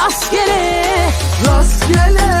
rastgele Rastgele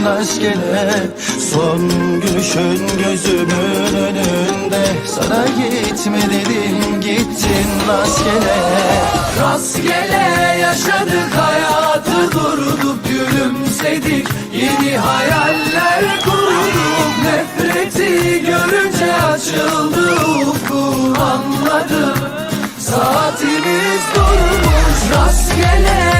gittin rastgele Son gülüşün gözümün önünde. Sana gitme dedim gittin rastgele. Rastgele yaşadık hayatı durduk gülümsedik. Yeni hayaller kurduk nefreti görünce açıldı ufkum anladım. Saatimiz durmuş rastgele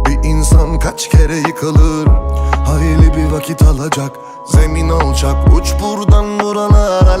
insan kaç kere yıkılır? Hayli bir vakit alacak Zemin alacak Uç buradan buralar alev alacak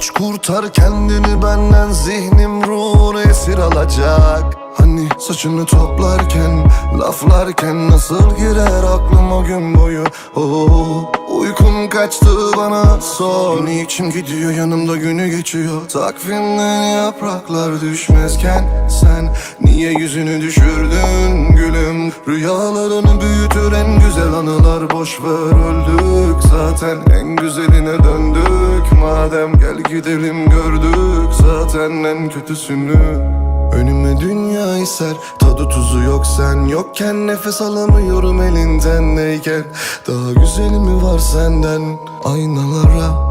Kaç kurtar kendini benden Zihnim ruhunu esir alacak. Hani saçını toplarken Laflarken nasıl girer aklım o gün boyu? Oh, Uykum kaçtı bana sor. Niçin gidiyor yanımda günü geçiyor. Takvimden yapraklar düşmezken Sen niye yüzünü düşürdün gülüm? Rüyalarını büyütür en güzel anılar Boş ver öldük zaten. En güzeline döndük Madem gel gidelim gördük zaten en kötüsünü. Önüme dünya ser Tadı tuzu yok sen yokken Nefes alamıyorum elinden neyken. Daha güzeli mi var senden Aynalara?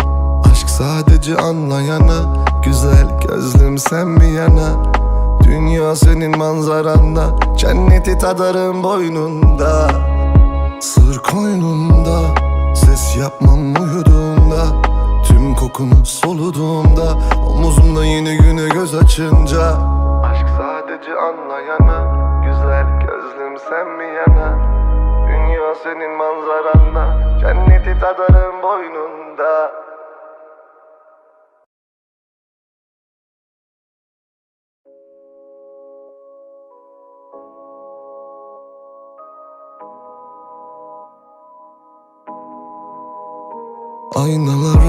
Aşk sadece anlayana Güzel gözlüm sen bir yana. Dünya senin manzaranda Cenneti tadarım boynunda. Sır koynumda Ses yapmam uyuduğumda Tüm kokunu soluduğumda Omuzumda yeni güne göz açınca. Aşk sadece anlayana Güzel gözlüm sen mi yana Dünya senin manzaranda Cenneti tadarım boynunda. Aynalara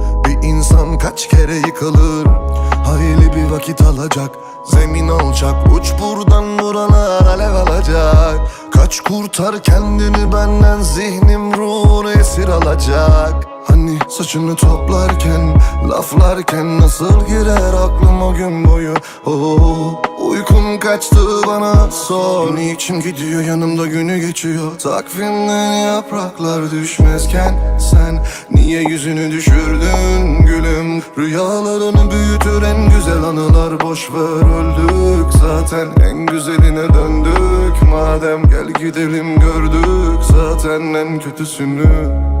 Bir insan kaç kere yıkılır? Hayli bir vakit alacak Zemin alacak Uç buradan buralar alev alacak. Kaç kurtar kendini benden Zihnim ruhunu esir alacak Hani saçını toplarken Laflarken nasıl girer aklım o gün boyu? Oh, Uykum kaçtı bana sor. Niçin gidiyor yanımda günü geçiyor? Takvimden yapraklar düşmezken Sen niye yüzünü düşürdün gülüm? Rüyalarını büyütür en güzel anılar Boş ver öldük. Zaten en güzeline döndük. Madem gel gidelim gördük zaten en kötüsünü